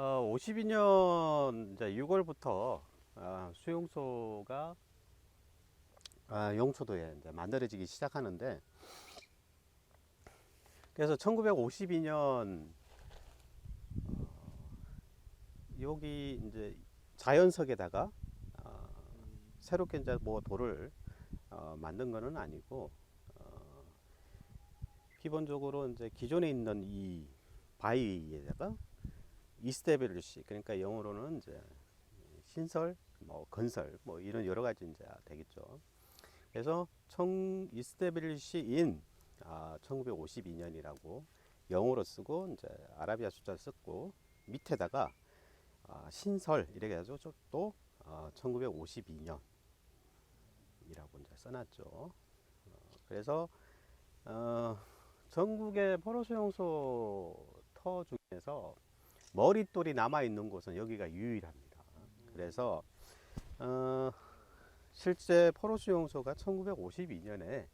어, 52년 이제 6월부터 아, 수용소가 아, 용초도에 이제 만들어지기 시작하는데 그래서 1952년 어, 여기 이제 자연석에다가 어, 새롭게 이제 뭐 돌을 어, 만든 거는 아니고 어, 기본적으로 이제 기존에 있는 이 바위에다가 이스테빌리시 그러니까 영어로는 이제 신설, 뭐 건설, 뭐 이런 여러 가지 이제 되겠죠. 그래서 청 이스테빌리시 인 아, 1952년이라고 영어로 쓰고 이제 아라비아 숫자를 썼고 밑에다가 아, 신설 이렇게 해서 또 어, 1952년 이라고 이제 써놨죠. 어, 그래서 어, 전국의 포로수용소 터 중에서 머릿돌이 남아 있는 곳은 여기가 유일합니다. 그래서 어, 실제 포로수 용소가 1952년에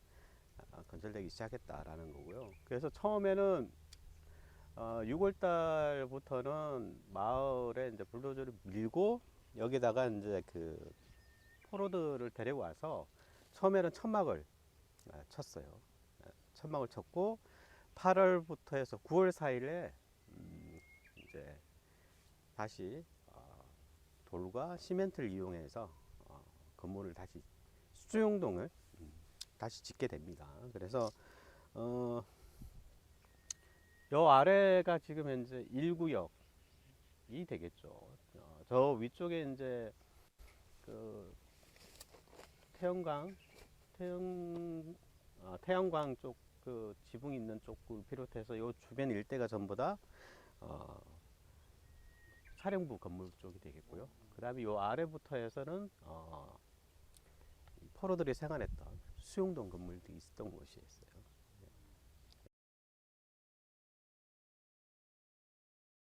건설되기 시작했다라는 거고요. 그래서 처음에는 어, 6월 달부터는 마을에 이제 불도저를 밀고 여기다가 이제 그 포로들을 데리고 와서 처음에는 천막을 아, 쳤어요. 아, 천막을 쳤고 8월부터 해서 9월 사이에 음, 이제 다시 어, 돌과 시멘트를 이용해서 어, 건물을 다시 수용동을 음, 다시 짓게 됩니다. 그래서 어, 요 아래가 지금 현재 1구역이 되겠죠. 어, 저 위쪽에 이제 그 태영광 태영 어, 태양광 쪽 그 지붕 있는 쪽을 비롯해서 요 주변 일대가 전부 다 어, 사령부 건물 쪽이 되겠고요. 그 다음에 요 아래부터 해서는 어, 이 포로들이 생활했던 수용동 건물들이 있었던 곳이었어요.